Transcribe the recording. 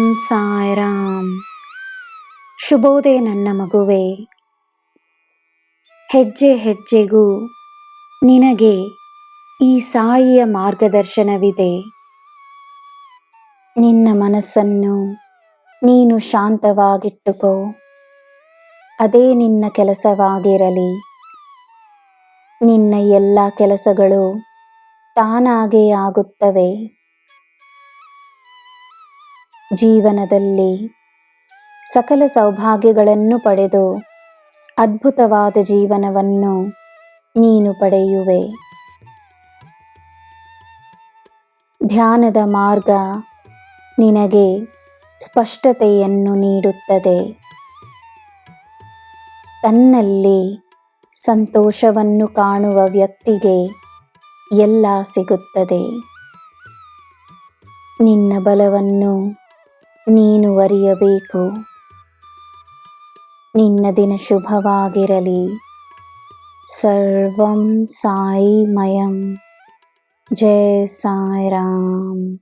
ಓಂ ಸಾಯಿರಾಮ್. ಶುಭೋದಯ ನನ್ನ ಮಗುವೆ. ಹೆಜ್ಜೆ ಹೆಜ್ಜೆಗೂ ನಿನಗೆ ಈ ಸಾಯಿಯ ಮಾರ್ಗದರ್ಶನವಿದೆ. ನಿನ್ನ ಮನಸ್ಸನ್ನು ನೀನು ಶಾಂತವಾಗಿಟ್ಟುಕೋ. ಅದೇ ನಿನ್ನ ಕೆಲಸವಾಗಿರಲಿ. ನಿನ್ನ ಎಲ್ಲ ಕೆಲಸಗಳು ತಾನಾಗೇ ಆಗುತ್ತವೆ. ಜೀವನದಲ್ಲಿ ಸಕಲ ಸೌಭಾಗ್ಯಗಳನ್ನು ಪಡೆದು ಅದ್ಭುತವಾದ ಜೀವನವನ್ನು ನೀನು ಪಡೆಯುವೆ. ಧ್ಯಾನದ ಮಾರ್ಗ ನಿನಗೆ ಸ್ಪಷ್ಟತೆಯನ್ನು ನೀಡುತ್ತದೆ. ತನ್ನಲ್ಲಿ ಸಂತೋಷವನ್ನು ಕಾಣುವ ವ್ಯಕ್ತಿಗೆ ಎಲ್ಲ ಸಿಗುತ್ತದೆ. ನಿನ್ನ ಬಲವನ್ನು ನೀನು ಅರಿಯಬೇಕು ನಿನ್ನ ದಿನ ಶುಭವಾಗಿರಲಿ. ಸರ್ವಂ ಸಾಯಿಮಯಂ. ಜಯ ಸಾಯಿರಾಮ್.